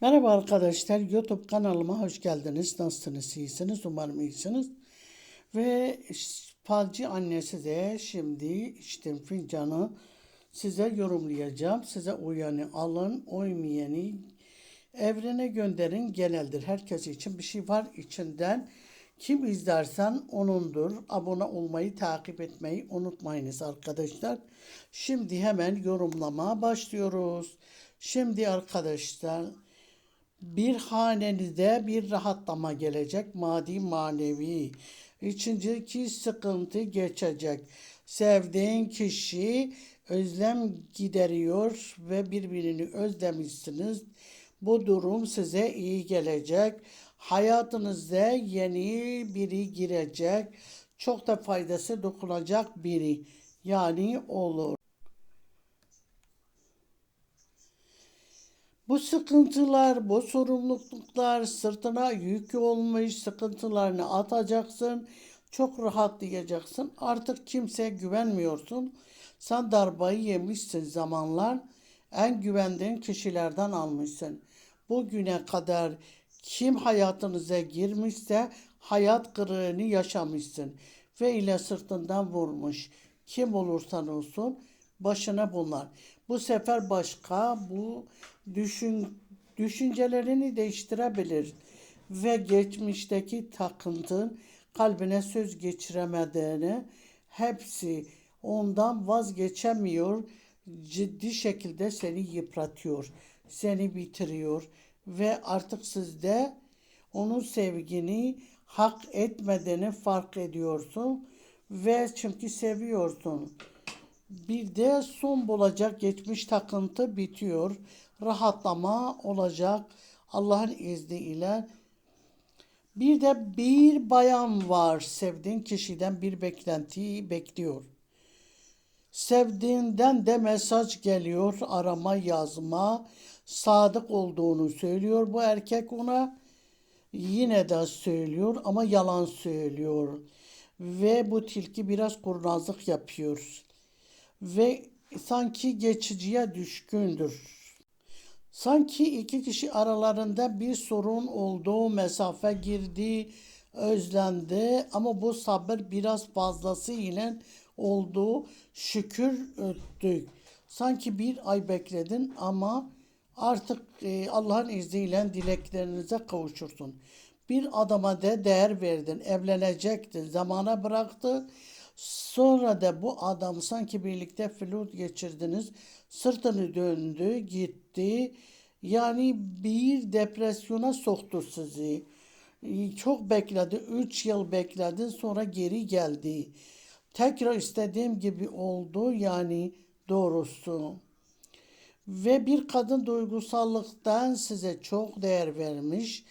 Merhaba arkadaşlar, YouTube kanalıma hoş geldiniz. Nasılsınız, iyisiniz? Umarım iyisiniz. Ve falcı annesi de şimdi içtim fincanı size yorumlayacağım. Size uyanı alın, uymayanı evrene gönderin geneldir. Herkes için bir şey var içinden. Kim izlersen onundur. Abone olmayı, takip etmeyi unutmayınız arkadaşlar. Şimdi hemen yorumlamaya başlıyoruz. Şimdi arkadaşlar bir hanenize bir rahatlama gelecek maddi manevi. İçindeki sıkıntı geçecek. Sevdiğin kişi özlem gideriyor ve birbirini özlemişsiniz. Bu durum size iyi gelecek. Hayatınızda yeni biri girecek. Çok da faydası dokunacak biri. Yani olur. Bu sıkıntılar, bu sorumluluklar sırtına yük olmuş sıkıntılarını atacaksın. Çok rahatlayacaksın. Artık kimseye güvenmiyorsun. Sen darbayı yemişsin zamanlar. En güvendiğin kişilerden almışsın. Bugüne kadar kim hayatınıza girmişse hayat kırığını yaşamışsın. Ve ile sırtından vurmuş. Kim olursan olsun başına bunlar. Bu sefer başka bu düşün düşüncelerini değiştirebilir ve geçmişteki takıntın kalbine söz geçiremediğini hepsi ondan vazgeçemiyor ciddi şekilde seni yıpratıyor seni bitiriyor ve artık sizde onun sevgini hak etmediğini fark ediyorsun ve çünkü seviyorsun. Bir de son bulacak geçmiş takıntı bitiyor. Rahatlama olacak Allah'ın izniyle. Bir de bir bayan var sevdiğin kişiden bir beklentiyi bekliyor. Sevdiğinden de mesaj geliyor, arama, yazma, sadık olduğunu söylüyor bu erkek ona. Yine de söylüyor ama yalan söylüyor. Ve bu tilki biraz kurnazlık yapıyor ve sanki geçiciye düşkündür. Sanki iki kişi aralarında bir sorun olduğu mesafe girdi, özlendi ama bu sabır biraz fazlası ile oldu. Şükür öttük. Sanki bir ay bekledin ama artık e, Allah'ın izniyle dileklerinize kavuşursun. Bir adama da değer verdin, evlenecektin, zamana bıraktı Sonra da bu adam sanki birlikte flört geçirdiniz. Sırtını döndü, gitti. Yani bir depresyona soktu sizi. Çok bekledi. Üç yıl bekledin sonra geri geldi. Tekrar istediğim gibi oldu yani doğrusu. Ve bir kadın duygusallıktan size çok değer vermiş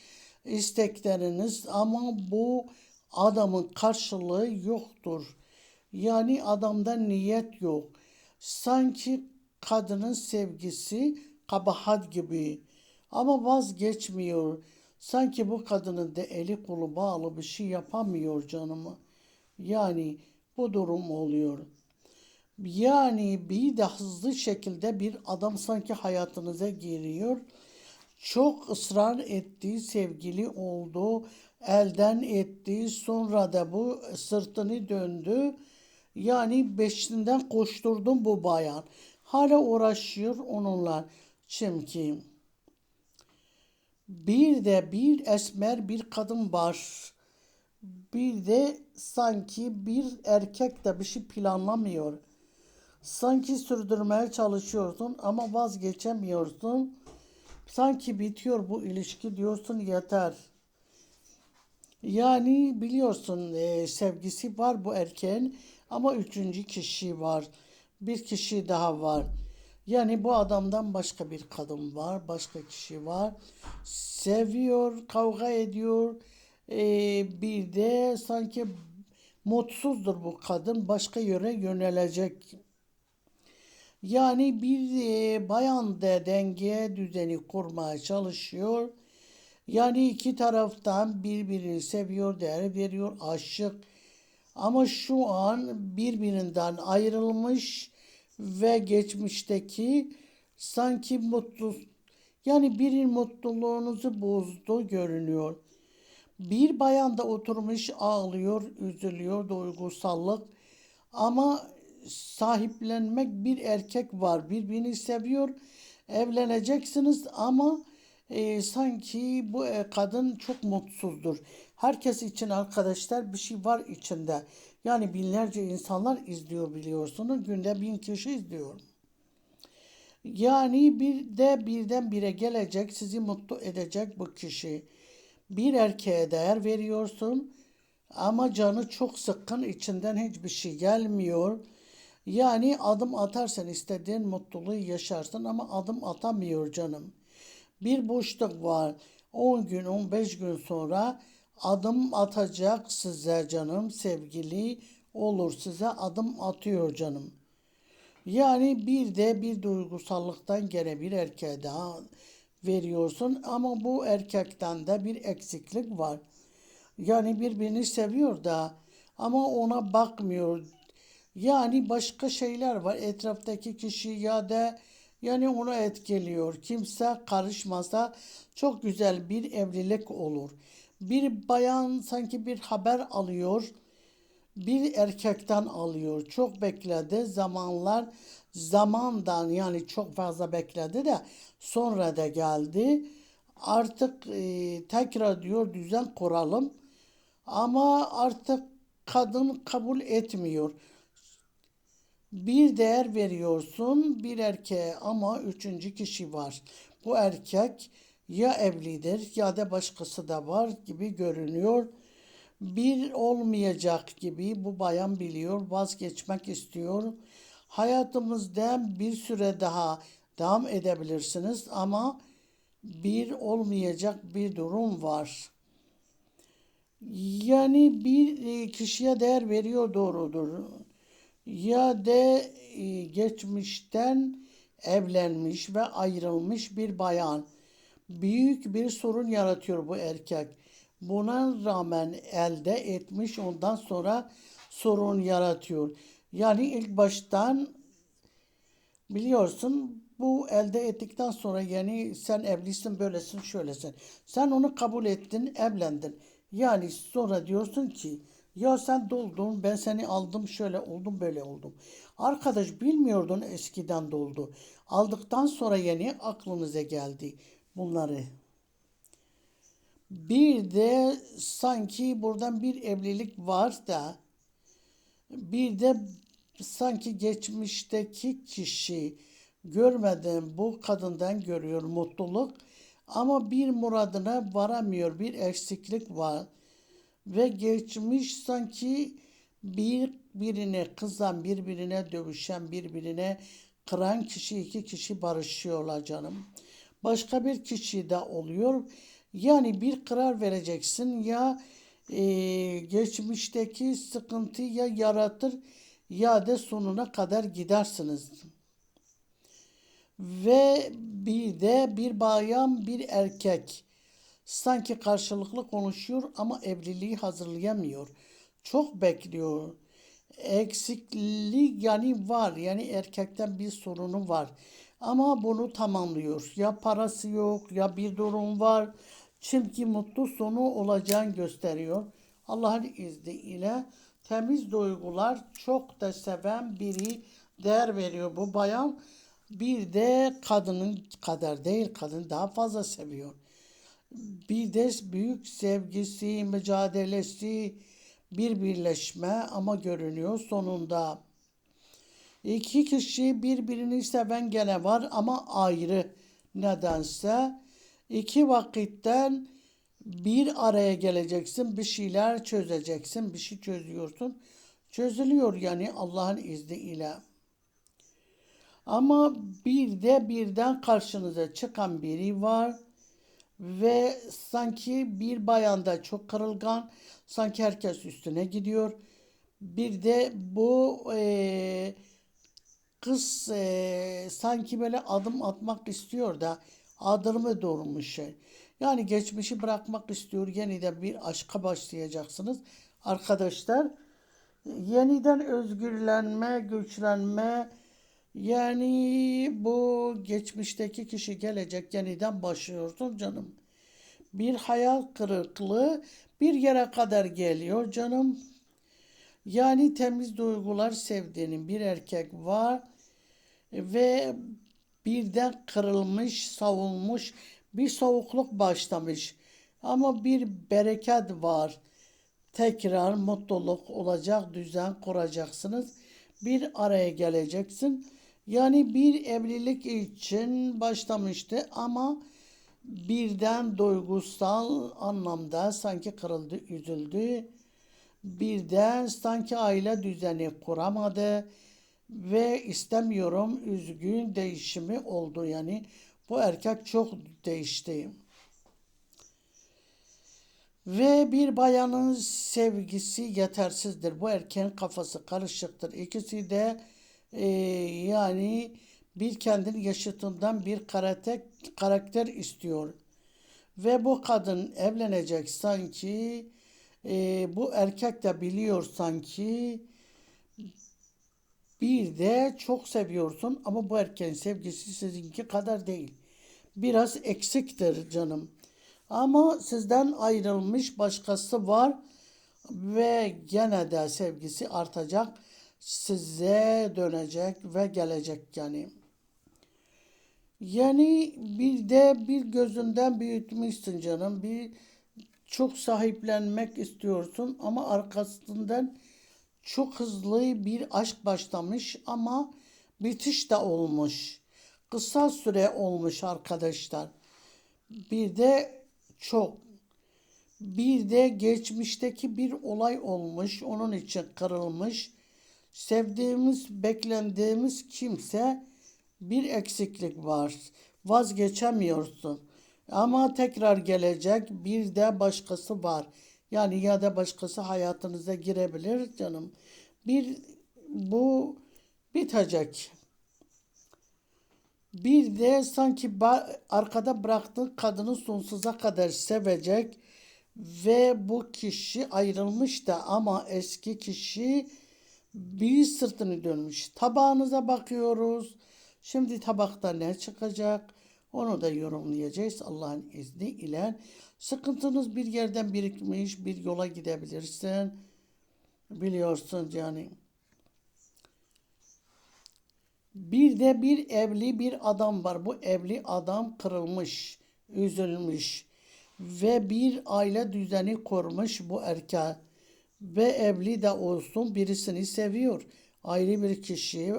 istekleriniz ama bu adamın karşılığı yoktur. Yani adamda niyet yok. Sanki kadının sevgisi kabahat gibi. Ama vazgeçmiyor. Sanki bu kadının da eli kolu bağlı bir şey yapamıyor canımı. Yani bu durum oluyor. Yani bir de hızlı şekilde bir adam sanki hayatınıza giriyor. Çok ısrar ettiği sevgili oldu, elden etti, sonra da bu sırtını döndü yani beşinden koşturdum bu bayan. Hala uğraşıyor onunla. Çünkü bir de bir esmer bir kadın var. Bir de sanki bir erkek de bir şey planlamıyor. Sanki sürdürmeye çalışıyorsun ama vazgeçemiyorsun. Sanki bitiyor bu ilişki diyorsun yeter. Yani biliyorsun e, sevgisi var bu erkeğin ama üçüncü kişi var. Bir kişi daha var. Yani bu adamdan başka bir kadın var, başka kişi var. Seviyor, kavga ediyor. Ee, bir de sanki mutsuzdur bu kadın. Başka yöne yönelecek. Yani bir e, bayan da denge düzeni kurmaya çalışıyor. Yani iki taraftan birbirini seviyor, değer veriyor, aşık ama şu an birbirinden ayrılmış ve geçmişteki sanki mutlu Yani birinin mutluluğunuzu bozdu görünüyor. Bir bayan da oturmuş ağlıyor, üzülüyor, duygusallık. Ama sahiplenmek bir erkek var, birbirini seviyor, evleneceksiniz ama e, sanki bu e, kadın çok mutsuzdur. Herkes için arkadaşlar bir şey var içinde. Yani binlerce insanlar izliyor biliyorsunuz. Günde bin kişi izliyor. Yani bir de birden bire gelecek, sizi mutlu edecek bu kişi. Bir erkeğe değer veriyorsun ama canı çok sıkkın, içinden hiçbir şey gelmiyor. Yani adım atarsan istediğin mutluluğu yaşarsın ama adım atamıyor canım. Bir boşluk var. 10 gün, 15 gün sonra adım atacak size canım, sevgili olur size adım atıyor canım. Yani bir de bir duygusallıktan gene bir erkeğe daha veriyorsun ama bu erkekten de bir eksiklik var. Yani birbirini seviyor da ama ona bakmıyor. Yani başka şeyler var etraftaki kişi ya da yani onu etkiliyor. Kimse karışmasa çok güzel bir evlilik olur. Bir bayan sanki bir haber alıyor bir erkekten alıyor. Çok bekledi zamanlar zamandan yani çok fazla bekledi de sonra da geldi. Artık e, tekrar diyor düzen kuralım ama artık kadın kabul etmiyor. Bir değer veriyorsun bir erkeğe ama üçüncü kişi var. Bu erkek ya evlidir ya da başkası da var gibi görünüyor bir olmayacak gibi bu bayan biliyor, vazgeçmek istiyor. Hayatımızda bir süre daha devam edebilirsiniz ama bir olmayacak bir durum var. Yani bir e, kişiye değer veriyor doğrudur. Ya da e, geçmişten evlenmiş ve ayrılmış bir bayan. Büyük bir sorun yaratıyor bu erkek. Buna rağmen elde etmiş ondan sonra sorun yaratıyor. Yani ilk baştan biliyorsun bu elde ettikten sonra yani sen evlisin böylesin şöylesin. Sen onu kabul ettin evlendin. Yani sonra diyorsun ki ya sen doldun ben seni aldım şöyle oldum böyle oldum. Arkadaş bilmiyordun eskiden doldu. Aldıktan sonra yeni aklınıza geldi bunları. Bir de sanki buradan bir evlilik var da bir de sanki geçmişteki kişi görmeden bu kadından görüyor mutluluk ama bir muradına varamıyor bir eksiklik var ve geçmiş sanki bir birine kızan birbirine dövüşen birbirine kıran kişi iki kişi barışıyorlar canım. Başka bir kişi de oluyor yani bir karar vereceksin ya e, geçmişteki sıkıntıyı ya yaratır ya da sonuna kadar gidersiniz. Ve bir de bir bayan bir erkek sanki karşılıklı konuşuyor ama evliliği hazırlayamıyor. Çok bekliyor. Eksiklik yani var yani erkekten bir sorunu var. Ama bunu tamamlıyor. Ya parası yok ya bir durum var çünkü mutlu sonu olacağını gösteriyor. Allah'ın izniyle temiz duygular çok da seven biri değer veriyor bu bayan. Bir de kadının kadar değil kadın daha fazla seviyor. Bir de büyük sevgisi, mücadelesi, bir birleşme ama görünüyor sonunda. İki kişi birbirini seven gene var ama ayrı nedense İki vakitten bir araya geleceksin, bir şeyler çözeceksin, bir şey çözüyorsun. Çözülüyor yani Allah'ın izniyle. Ama bir de birden karşınıza çıkan biri var ve sanki bir bayanda çok kırılgan, sanki herkes üstüne gidiyor. Bir de bu e, kız e, sanki böyle adım atmak istiyor da adımı doğurmuş şey. Yani geçmişi bırakmak istiyor. Yeniden bir aşka başlayacaksınız. Arkadaşlar yeniden özgürlenme, güçlenme, Yani bu geçmişteki kişi gelecek yeniden başlıyorsun canım. Bir hayal kırıklığı bir yere kadar geliyor canım. Yani temiz duygular sevdiğinin bir erkek var ve birden kırılmış, savulmuş, bir soğukluk başlamış. Ama bir bereket var. Tekrar mutluluk olacak, düzen kuracaksınız. Bir araya geleceksin. Yani bir evlilik için başlamıştı ama birden duygusal anlamda sanki kırıldı, üzüldü. Birden sanki aile düzeni kuramadı ve istemiyorum üzgün değişimi oldu yani. Bu erkek çok değişti. Ve bir bayanın sevgisi yetersizdir. Bu erkeğin kafası karışıktır. İkisi de e, yani bir kendini yaşıtından bir karakter, karakter istiyor. Ve bu kadın evlenecek sanki e, bu erkek de biliyor sanki bir de çok seviyorsun ama bu erkeğin sevgisi sizinki kadar değil. Biraz eksiktir canım. Ama sizden ayrılmış başkası var ve gene de sevgisi artacak. Size dönecek ve gelecek yani. Yani bir de bir gözünden büyütmüşsün canım. Bir çok sahiplenmek istiyorsun ama arkasından çok hızlı bir aşk başlamış ama bitiş de olmuş. Kısa süre olmuş arkadaşlar. Bir de çok. Bir de geçmişteki bir olay olmuş. Onun için kırılmış. Sevdiğimiz, beklendiğimiz kimse bir eksiklik var. Vazgeçemiyorsun. Ama tekrar gelecek bir de başkası var. Yani ya da başkası hayatınıza girebilir canım. Bir bu bitecek. Bir de sanki arkada bıraktığı kadını sonsuza kadar sevecek ve bu kişi ayrılmış da ama eski kişi bir sırtını dönmüş. Tabağınıza bakıyoruz. Şimdi tabakta ne çıkacak? Onu da yorumlayacağız Allah'ın izni ile. Sıkıntınız bir yerden birikmiş, bir yola gidebilirsin. Biliyorsun yani. Bir de bir evli bir adam var. Bu evli adam kırılmış, üzülmüş ve bir aile düzeni kurmuş bu erkek. Ve evli de olsun birisini seviyor. Ayrı bir kişi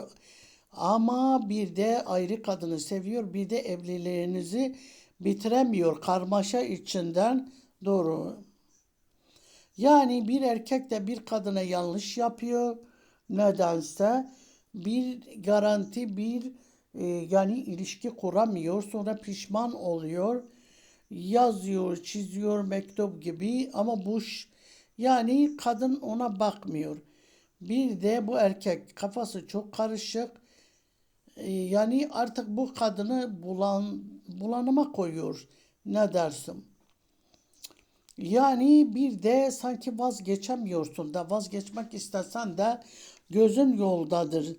ama bir de ayrı kadını seviyor. Bir de evliliğinizi bitiremiyor. Karmaşa içinden doğru. Yani bir erkek de bir kadına yanlış yapıyor. Nedense bir garanti bir e, yani ilişki kuramıyor. Sonra pişman oluyor. Yazıyor, çiziyor mektup gibi ama bu yani kadın ona bakmıyor. Bir de bu erkek kafası çok karışık. E, yani artık bu kadını bulan bulanıma koyuyor. Ne dersin? Yani bir de sanki vazgeçemiyorsun da vazgeçmek istesen de gözün yoldadır.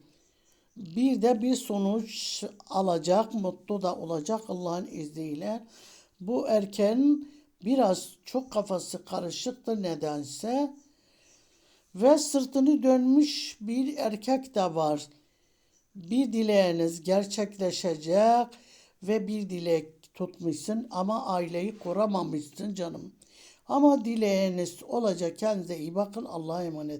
Bir de bir sonuç alacak, mutlu da olacak Allah'ın izniyle. Bu erken biraz çok kafası karışıktı nedense ve sırtını dönmüş bir erkek de var. Bir dileğiniz gerçekleşecek ve bir dilek tutmuşsun ama aileyi kuramamışsın canım. Ama dileğiniz olacak. Kendinize iyi bakın. Allah'a emanet.